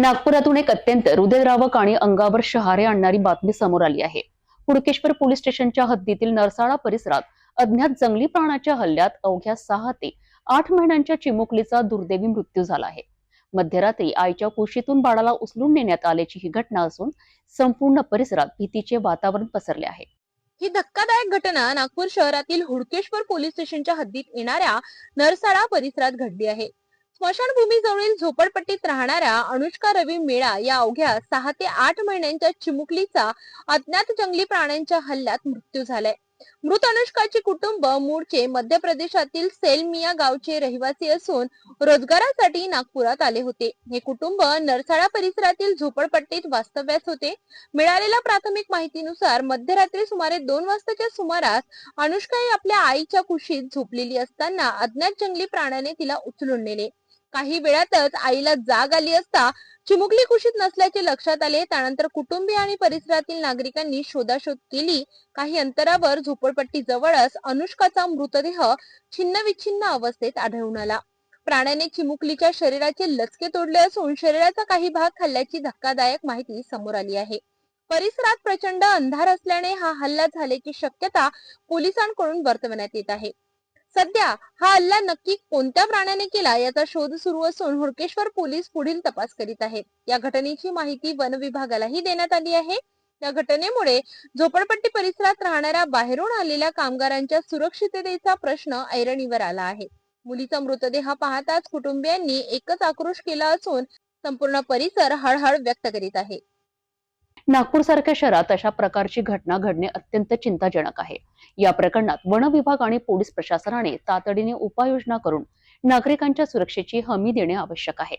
नागपुरातून एक अत्यंत हृदयद्रावक आणि अंगावर शहारे आणणारी बातमी समोर आली आहे. कुडकेश्वर पोलीस स्टेशनच्या हद्दीतील नरसाळा परिसरात अज्ञात जंगली प्राण्याच्या हल्ल्यात अवघ्या सहा ते आठ महिन्यांच्या चिमुकलीचा दुर्दैवी मृत्यू झाला आहे. मध्यरात्री आईच्या कुशीतून बाळाला उचलून नेण्यात आल्याची ही घटना असून संपूर्ण परिसरात भीतीचे वातावरण पसरले आहे. ही धक्कादायक घटना नागपूर शहरातील हुडकेश्वर पोलीस स्टेशनच्या हद्दीत येणाऱ्या नरसाळा परिसरात घडली आहे. स्मशानभूमीजवळील झोपडपट्टीत राहणाऱ्या अनुष्का रवी मेळा या अवघ्या सहा ते आठ महिन्यांच्या चिमुकलीचा अज्ञात जंगली प्राण्यांच्या हल्ल्यात मृत्यू झालाय. मृत अनुष्काचे कुटुंब मूळचे मध्य प्रदेशातील सेलमिया गावचे रहिवासी असून रोजगारासाठी नागपुरात आले होते. हे कुटुंब नरसाळा परिसरातील झोपडपट्टीत वास्तव्यास होते. मिळालेल्या प्राथमिक माहितीनुसार मध्यरात्री सुमारे दोन वाजताच्या सुमारास अनुष्का ही आपल्या आईच्या कुशीत झोपलेली असताना अज्ञात जंगली प्राण्याने तिला उचलून नेले. काही वेळातच आईला जाग आली असता चिमुकली कुशीत नसल्याचे लक्षात आले. त्यानंतर कुटुंबीय आणि परिसरातील नागरिकांनी शोधाशोध केली. काही अंतरावर झोपडपट्टी जवळच अनुष्काचा मृतदेह छिन्नविच्छिन्न अवस्थेत आढळून आला. प्राण्याने चिमुकलीच्या शरीराचे लचके तोडले असून शरीराचा काही भाग खाल्ल्याची धक्कादायक माहिती समोर आली आहे. परिसरात प्रचंड अंधार असल्याने हा हल्ला झाल्याची शक्यता पोलिसांकडून वर्तवण्यात येत आहे. सध्या हा हल्ला नक्की कोणत्या प्राण्याने केला याचा शोध सुरू असून हुडकेश्वर पोलीस पुढील तपास करीत आहेत. या घटनेची माहिती वन विभागालाही देण्यात आली आहे. या घटनेमुळे झोपडपट्टी परिसरात राहणाऱ्या बाहेरून आलेल्या कामगारांच्या सुरक्षिततेचा प्रश्न ऐरणीवर आला आहे. मुलीचा मृतदेह पाहताच कुटुंबियांनी एकच आक्रोश केला असून संपूर्ण परिसर हळहळ व्यक्त करीत आहे. नागपूर सारख्या शहरात अशा प्रकारची घटना घडणे अत्यंत चिंताजनक आहे. या प्रकरणात वन विभाग आणि पोलीस प्रशासनाने तातडीने उपाययोजना करून नागरिकांच्या सुरक्षेची हमी देणे आवश्यक आहे.